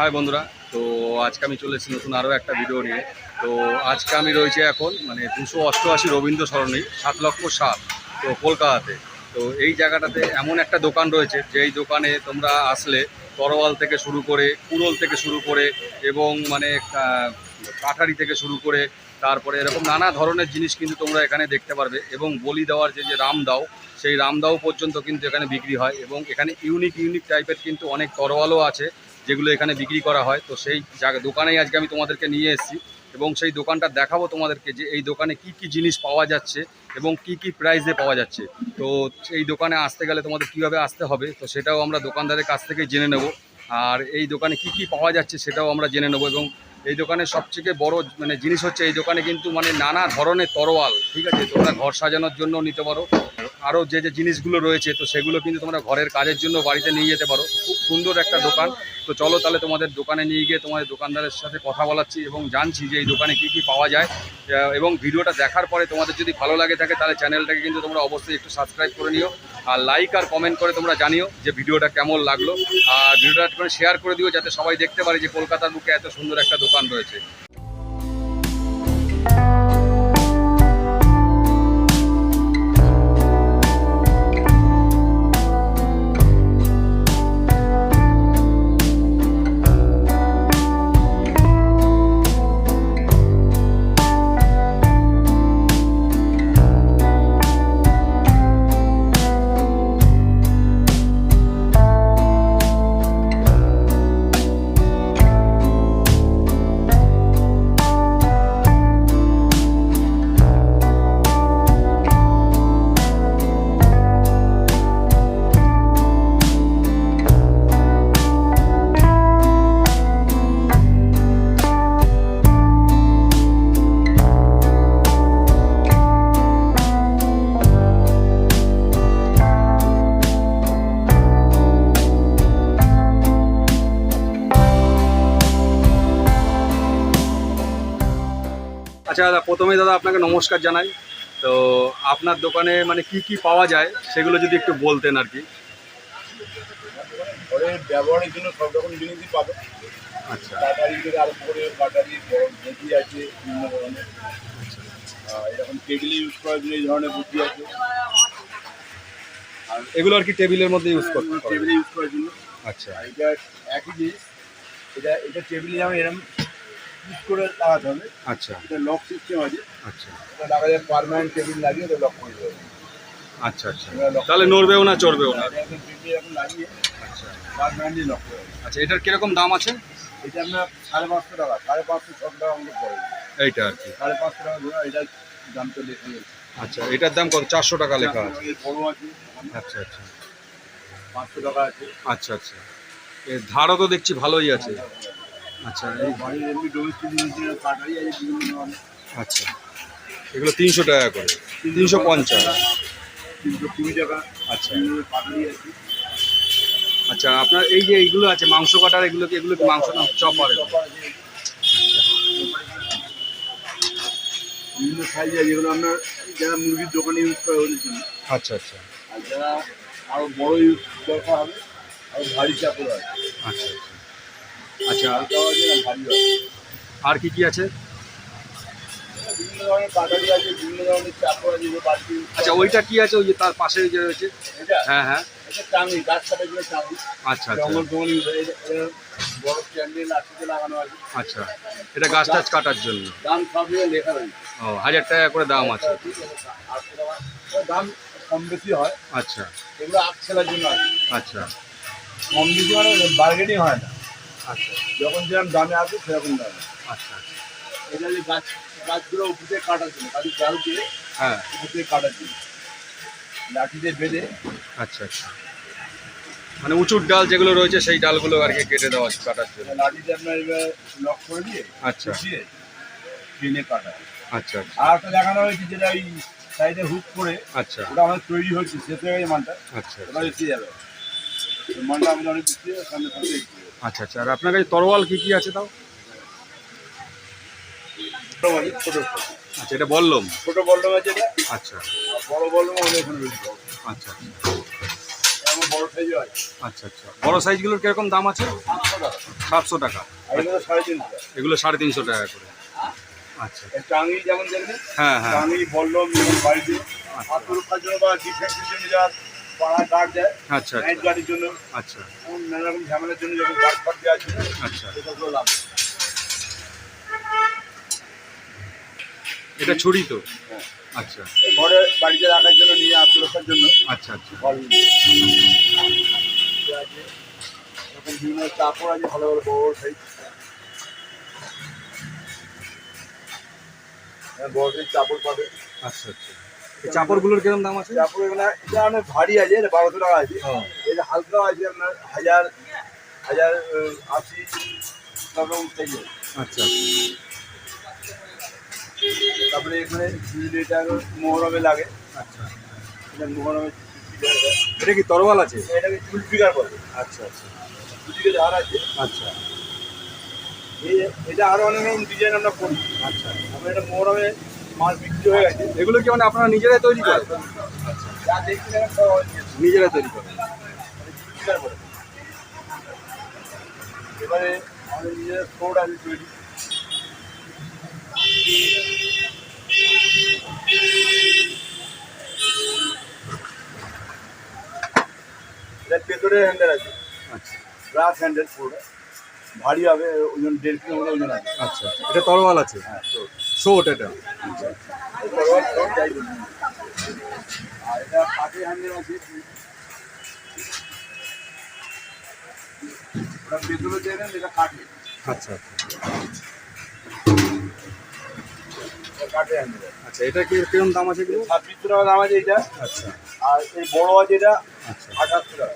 High বন্ধুরা, তো আজকে আমি চলে এসেছি নতুন আরও একটা ভিডিও নিয়ে। তো আজকে আমি রয়েছে এখন মানে দুশো অষ্টআশি রবীন্দ্র সরণি, সাত লক্ষ সাত, তো কলকাতাতে। তো এই জায়গাটাতে এমন একটা দোকান রয়েছে, যেই দোকানে তোমরা আসলে তরোয়াল থেকে শুরু করে, কুড়োল থেকে শুরু করে, এবং মানে কাঠারি থেকে শুরু করে, তারপরে এরকম নানা ধরনের জিনিস কিন্তু তোমরা এখানে দেখতে পারবে, এবং বলি দেওয়ার যে যে রামদাও, সেই রামদাও পর্যন্ত কিন্তু এখানে বিক্রি হয়, এবং এখানে ইউনিক ইউনিক টাইপের কিন্তু অনেক তরোয়ালও আছে। যেগুলো এখানে বিক্রি করা হয়, তো সেই জায়গা, দোকানেই আজকে আমি তোমাদেরকে নিয়ে এসেছি এবং সেই দোকানটা দেখাবো তোমাদেরকে যে এই দোকানে কি কি জিনিস পাওয়া যাচ্ছে এবং কি কি প্রাইসে পাওয়া যাচ্ছে। তো এই দোকানে আসতে গেলে তোমাদের কীভাবে আসতে হবে, তো সেটাও আমরা দোকানদারের কাছ থেকে জেনে নেব। আর এই দোকানে কি কি পাওয়া যাচ্ছে সেটাও আমরা জেনে নেব এবং এই দোকানের সবথেকে বড় মানে জিনিস হচ্ছে এই দোকানে কিন্তু মানে নানা ধরনের তরোয়াল, ঠিক আছে? তোমরা ঘর সাজানোর জন্য নিতে পারো আরও যে যে জিনিসগুলো রয়েছে, তো সেগুলো কিন্তু তোমরা ঘরের কাজের জন্য বাড়িতে নিয়ে যেতে পারো। খুব সুন্দর একটা দোকান। তো চলো তাহলে তোমাদের দোকানে নিয়ে গিয়ে তোমাদের দোকানদারের সাথে কথা বলাচ্ছি এবং জানছি যে এই দোকানে কি কি পাওয়া যায়। এবং ভিডিওটা দেখার পরে তোমাদের যদি ভালো লাগে থাকে, তাহলে চ্যানেলটাকে কিন্তু তোমরা অবশ্যই একটু সাবস্ক্রাইব করে নিও। আর লাইক আর কমেন্ট করে তোমরা জানিও যে ভিডিওটা কেমন লাগল। আর ভিডিওটা শেয়ার করে দিও, যাতে সবাই দেখতে পারে যে কলকাতার বুকে এত সুন্দর একটা দোকান রয়েছে। আচ্ছা দাদা প্রথমে দাদা আপনাকে নমস্কার জানাই। তো আপনার দোকানে মানে কি কি পাওয়া যায় সেগুলো যদি একটু বলতেন আর কি। ব্যবহারের জন্য সব রকম জিনিসই পাবে। আচ্ছা। কাটারি থেকে আরম্ভ করে কাটারি বড় বুদ্ধি আছে বিভিন্ন ধরনের। এরকম টেবিলে ইউজ করার জন্য এই ধরনের বুদ্ধি আছে। আর এগুলো আর কি টেবিলের মধ্যে ইউজ করতে পারবেন? টেবিলে ইউজ করার জন্য। আচ্ছা। এটা একই জিনিস। এটা এটা টেবিলে যেমন এরকম ইউজ করে লাগাতে হবে। আচ্ছা। এটা লক সিস্টেম আছে। আচ্ছা। এটা লাগা যায় পারমানেন্ট টেবিল লাগিয়ে এটা লক করে দেবে। আচ্ছা আচ্ছা। তাহলে নড়বেও না চড়বেও না। এরকম লাগিয়ে আচ্ছা। পারমানেন্টলি লক করে আচ্ছা এটার কীরকম দাম আছে? এটা আপনার সাড়ে পাঁচশো টাকা সাড়ে পাঁচশো সব টাকা আমাকে পড়ে এইটা আর কি। সাড়ে পাঁচশো টাকা ধরে এটা দামটা লেখা আচ্ছা এটার দাম কত? চারশো টাকা লেখা আছে। এর আছে। আচ্ছা আচ্ছা। পাঁচশো টাকা আছে। আচ্ছা আচ্ছা। এর ধারও তো দেখছি ভালোই আছে। আচ্ছা এই বাড়ির এমনি ডোমেস্টিক জিনিসের কাটাই আছে বিভিন্ন ধরনের। আচ্ছা। এগুলো তিনশো টাকা করে। তিনশো পঞ্চাশ। তিনশো কুড়ি টাকা। আচ্ছা। কাটারি আছে আচ্ছা আপনার এই যে এইগুলো আছে মাংস কাটার এগুলো কি এগুলো মাংস না চপার চপার বিভিন্ন সাইজ আছে যেগুলো আপনার যারা মুরগির দোকানে ইউজ করে ওদের জন্য। আচ্ছা আচ্ছা। আর যারা আরও বড় ইউজ দরকার হবে আরও ভারী চাপড় আছে আচ্ছা আচ্ছা। আচ্ছা আর কি কি আছে? আচ্ছা ওইটা কি আছে ওই যে তার পাশে যে রয়েছে? হ্যাঁ হ্যাঁ। আচ্ছা আচ্ছা। এটা- আচ্ছা গাছ টাছ কাটার জন্য? ও হাজার টাকা করে দাম আছে। ওর দাম কম বেশি হয়। আচ্ছা। এগুলো আট জন্য আচ্ছা। কম বেশি মানে বার্গেনিং হয় না। আচ্ছা যখন যেরকম দামে আসবে সেরকম দামে। আচ্ছা আচ্ছা। এটা যে গাছ গাছগুলো উপরে কাটার জন্য কাজে ডাল দিয়ে হ্যাঁ। উপরে কাটার জন্য। লাঠিতে বেঁধে। আচ্ছা আচ্ছা। মানে উঁচুর ডাল যেগুলো রয়েছে সেই ডালগুলো আর কি কেটে দেওয়া হচ্ছে কাটার জন্য। লাঠিতে আপনার এবার লক করে দিয়ে আচ্ছা। দিয়ে টেনে কাটা। আচ্ছা আচ্ছা। আর একটা দেখানো হয়েছে যেটা ওই সাইডে হুক করে আচ্ছা। ওটা আমাদের তৈরি হচ্ছে শেষ হয়ে গেছে মানটা আচ্ছা। ওটা এসে যাবে। মানটা আমাদের অনেক সামনে সামনে। আচ্ছা আচ্ছা। আর আপনার কাছে তরোয়াল কি কি আছে তাও? আচ্ছা এটা বললাম? ছোট বল্লম আছে আচ্ছা। বড় বল্লম আচ্ছা আছে। আচ্ছা আচ্ছা। বড় সাইজগুলোর কীরকম দাম আছে? সাতশো টাকা। এগুলো সাড়ে তিনশো টাকা। করে। আচ্ছা। টাঙ্গি যেমন দেখবেন হ্যাঁ হ্যাঁ। টাঙ্গি বললাম বাড়িতে। আত্মরক্ষার জন্য বা ডিফেন্সের জন্য যা পাড়া গার্ড দেয় আচ্ছা নাইট আচ্ছা। গার্ডের জন্য আচ্ছা। নানা রকম ঝামেলার জন্য যখন গার্ড ফার্ড দেওয়া ছিল আচ্ছা। সেটাগুলো লাগে এটা ছুরি তো? হ্যাঁ। আচ্ছা। ঘরে বাড়িতে রাখার জন্য নিয়ে আত্মরক্ষার জন্য। আচ্ছা আচ্ছা। ফল এরকম বিভিন্ন চাপড় আছে ভালো ভালো বড় সাইজ। বড় সাইজ চাপড় পাবে। আচ্ছা আচ্ছা। চাপড়গুলোর কীরকম দাম আছে? চাপড় এগুলো এটা অনেক ভারী আছে এটা বারোশো টাকা আছে। হ্যাঁ। এটা হালকা আছে আপনার হাজার হাজার আশি সাইজ আচ্ছা। তারপরে এখানে এটা মোহরমে লাগে। আচ্ছা। এটা মোহরমে এটা কি তরোয়াল আছে? এটাকে চুল ফিগার বলে। আচ্ছা আচ্ছা। দুদিকে ধার আছে। আচ্ছা। এই- এটা আরও অনেক ডিজাইন আমরা করি। আচ্ছা। আমরা এটা মোহরমে মাল বিক্রি হয়ে গেছে এগুলো কি মানে আপনারা নিজেরাই তৈরি করেন? নিজেরাই তৈরি করেন। এবারে আমাদের নিজের ফ্লোর আছে তৈরি। হ্যান্ডেল আছে। আচ্ছা। গ্লাস হ্যান্ডেল ভারী হবে ওজন দেড় কিলো ওজন আছে। আচ্ছা আচ্ছা এটা তরোয়াল আছে? হ্যাঁ তো শোট এটা আচ্ছা আচ্ছা। এটা আচ্ছা এটা কি কীরকম দাম আছে টাকা দাম আছে এটা আচ্ছা। আর এই বড় আছে এটা আচ্ছা। আঠাশশো টাকা।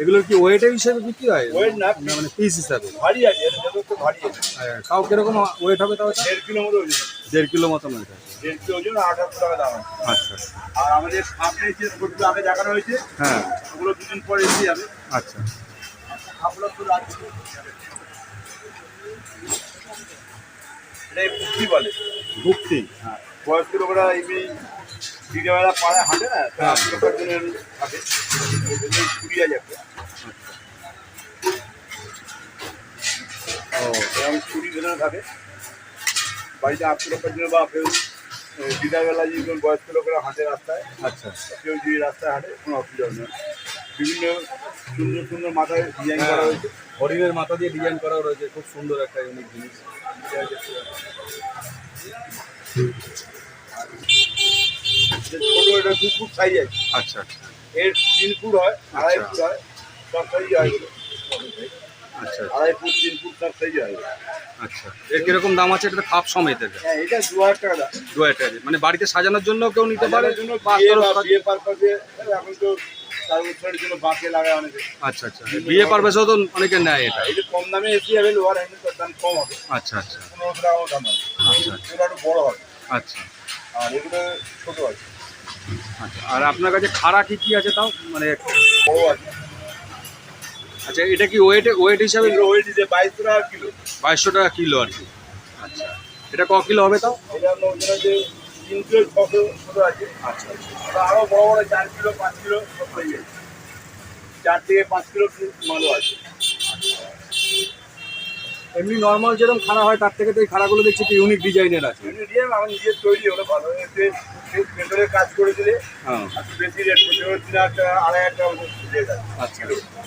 এগুলোর কি ওয়েটের হিসেবে বিক্রি হয়? ওয়েট না মানে পিস হিসাবে। ভারী আছে এটা যথেষ্ট ভারী আছে। হ্যাঁ, তাও কীরকম ওয়েট হবে তাও? দেড় কিলো মতো ওজন। দেড় কিলো মতো ওয়েট আছে। দেড় কিলো ওজন আঠাশশো টাকা দাম আছে। আচ্ছা। আর আমাদের সামনে যে ফটোগুলো আগে দেখানো হয়েছে হ্যাঁ। ওগুলো দুদিন পরে এসে যাবে। আচ্ছা। আপনার তো লাগছে এটা পুষ্টি বলে। ভুক্তি? হ্যাঁ বয়স্ক লোকেরা এমনি বিকেলবেলা পাড়ায় হাঁটে না তো হ্যাঁ। হাঁটে। একটা ও। এরকম ছুরি ভেতরে থাকে। বাড়িতে আত্মরক্ষার জন্য বা কেউ বিকালবেলা যদি কোনো বয়স্ক লোকেরা হাঁটে রাস্তায় আচ্ছা। কেউ যদি রাস্তায় হাঁটে কোনো অসুবিধা হবে না। বিভিন্ন সুন্দর সুন্দর মাথায় ডিজাইন করা হয়েছে। হরিণের মাথা দিয়ে ডিজাইন করা রয়েছে। খুব সুন্দর একটা ইউনিক জিনিস। ছোটো এটা দু ফুট সাইজ আছে আচ্ছা আচ্ছা। এর তিন ফুট হয় আড়াই আচ্ছা। ফুট হয় সব সাইজ হয়। আচ্ছা আড়াই ফুট তিন ফুট সব সাইজ হয়। আচ্ছা। এর কীরকম দাম আছে? এটা খাপ সমেত এটা হ্যাঁ এটা দু হাজার টাকা দাম। দু হাজার টাকা মানে বাড়িতে সাজানোর জন্য কেউ নিতে পারে? জন্য বিয়ে পারপাসে এখন তো বছরের জন্য বাঁকে লাগায় অনেকে। আচ্ছা আচ্ছা। বিয়ে তো অনেকে নেয় এটা। এই যে কম দামে এসে হ্যান্ডেল তার দাম কম হবে। আচ্ছা আচ্ছা। পনেরোশো টাকা দাম হবে। আচ্ছা একটু বড় হবে। আচ্ছা। আর এগুলো ছোট আছে। আচ্ছা আর আপনার কাছে খাড়া কি কি আছে তাও? মানে বড় আছে। আচ্ছা এটা কি ওয়েট ওয়েট হিসাবে? ওয়েট দিতে বাইশশো টাকা কিলো। বাইশশো টাকা কিলো আর কি। আচ্ছা এটা ক কিলো হবে তাও? এটা আপনার যে তিন কিলো ছশো ছোটো আছে। আচ্ছা আচ্ছা। আরও বড় বড় চার কিলো পাঁচ কিলো সব চার থেকে পাঁচ কিলো মালও আছে। এমনি নর্মাল যেরকম খাড়া হয় তার থেকে তো এই খাড়াগুলো দেখছি একটু ইউনিক ডিজাইনের আছে। আমার নিজের তৈরি হলো ভালো এতে ভেতরে কাজ করে দিলে হ্যাঁ বেশি রেট করতে তিন হাজার আড়াই হাজার টাকা মতো রেট আচ্ছা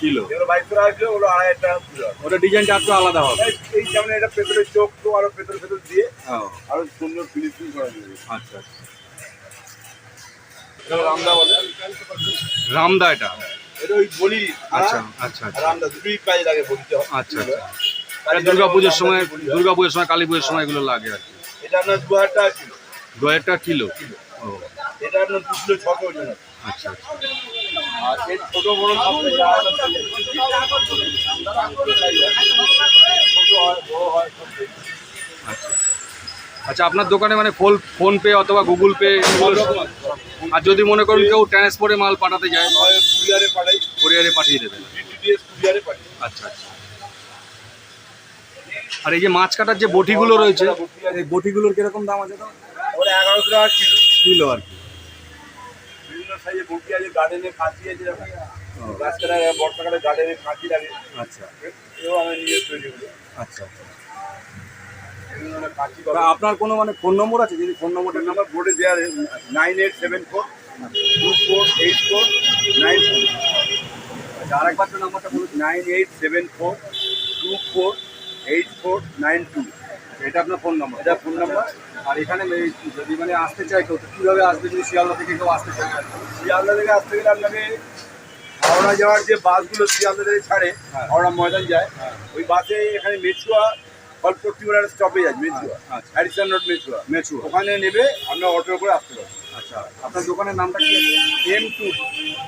কিলো? যেগুলো বাইশশো টাকা কিলো ওগুলো আড়াই হাজার টাকা কিলো ওটা ডিজাইনটা একটু আলাদা হবে। এই- যেমন এটা ভেতরে চোখ তো আরও ভেতরে ভেতর দিয়ে হ্যাঁ। আরও সুন্দর ফিনিশিং করা যাবে। আচ্ছা আচ্ছা। রামদা বলে। রামদা এটা? এটা ওই বলি আচ্ছা আচ্ছা আচ্ছা। রামদা দুটোই কাজে লাগে বলিতে হয়। আচ্ছা আচ্ছা। দুর্গা পুজোর সময় দুর্গা পুজোর সময় কালী পুজোর সময় এগুলো লাগে আর কি। এটা আপনার দু হাজার টাকা কিলো? দু হাজার টাকা কিলো। ও এটা আপনার দু কিলো ছশো ওজন আচ্ছা আচ্ছা। আর ছোট বড়। আচ্ছা আচ্ছা। আপনার দোকানে মানে ফোন ফোন পে অথবা গুগল পে। আর যদি মনে করুন কেউ ট্রান্সপোর্টে মাল পাঠাতে যায় কুরিয়ারে পাঠাই। কোরিয়ারে পাঠিয়ে দেবেন। আচ্ছা আচ্ছা। আর এই যে মাছ কাটার যে বটিগুলো রয়েছে এই বটিগুলোর কীরকম দাম আছে তো ওটা এগারোশো টাকা কিলো। কিলো আর কি বিভিন্ন সাইজে বটি আছে গার্ডেনে কাঁচি আছে গাছ কাটা বর্ষাকালে গার্ডেনে লাগে। আচ্ছা। এও আমি নিজে তৈরি করি। আচ্ছা কাঁচি তা আপনার কোনো মানে ফোন নম্বর আছে? যদি ফোন নম্বরটা নাম্বার বোর্ডে দেওয়া nine eight seven four two four eight four nine four আচ্ছা আরেকবার তো নাম্বারটা বলুন। Nine eight seven four two four eight four nine two. এটা আপনার ফোন নম্বর। এটা ফোন নাম্বার। আর এখানে যদি মানে আসতে চাই কেউ কীভাবে আসবে যদি শিয়ালদা থেকে কেউ আসতে চায়? শিয়ালদা থেকে আসতে গেলে আপনাকে হাওড়া যাওয়ার যে বাসগুলো শিয়ালদা থেকে ছাড়ে হ্যাঁ। হাওড়া ময়দান যায় হ্যাঁ। ওই বাসে এখানে মেচুয়া ফলপট্টি বলে একটা স্টপেজ আছে মেচুয়া হ্যারিসন রোড মেচুয়া মেচু ওখানে নেবে আপনার অটোর করে আসতে পারবেন আচ্ছা। আপনার দোকানের নামটা কি? এম টু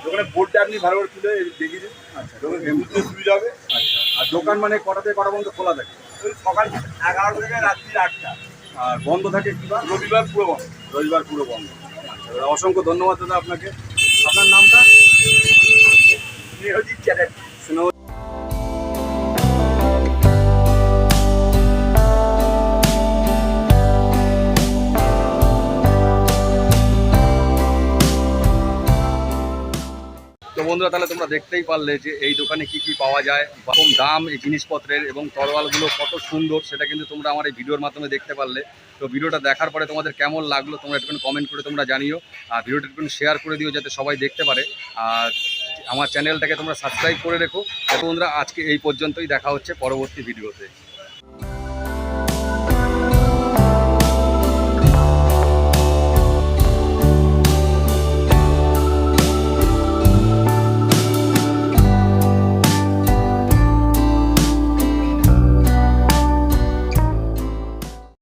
দোকানে বোর্ডটা আপনি ভালো করে তুলে দেখিয়ে দিন। আচ্ছা। দোকানে সুবিধা হবে। আচ্ছা। আর দোকান মানে কটা থেকে কটা পর্যন্ত খোলা থাকে? ওই সকাল এগারোটা থেকে রাত্রি আটটা। আর বন্ধ থাকে কিবার রবিবার পুরো বন্ধ। রবিবার পুরো বন্ধ। আচ্ছা অসংখ্য ধন্যবাদ দাদা আপনাকে। আপনার নামটা? চ্যাটার্জি। বন্ধুরা, তাহলে তোমরা দেখতেই পারলে যে এই দোকানে কি কি পাওয়া যায়, কম দাম এই জিনিসপত্রের এবং তরোয়ালগুলো কত সুন্দর, সেটা কিন্তু তোমরা আমার এই ভিডিওর মাধ্যমে দেখতে পারলে। তো ভিডিওটা দেখার পরে তোমাদের কেমন লাগল, তোমরা একটু কমেন্ট করে তোমরা জানিও। আর ভিডিওটা একটু শেয়ার করে দিও যাতে সবাই দেখতে পারে। আর আমার চ্যানেলটাকে তোমরা সাবস্ক্রাইব করে রেখো। বন্ধুরা, আজকে এই পর্যন্তই, দেখা হচ্ছে পরবর্তী ভিডিওতে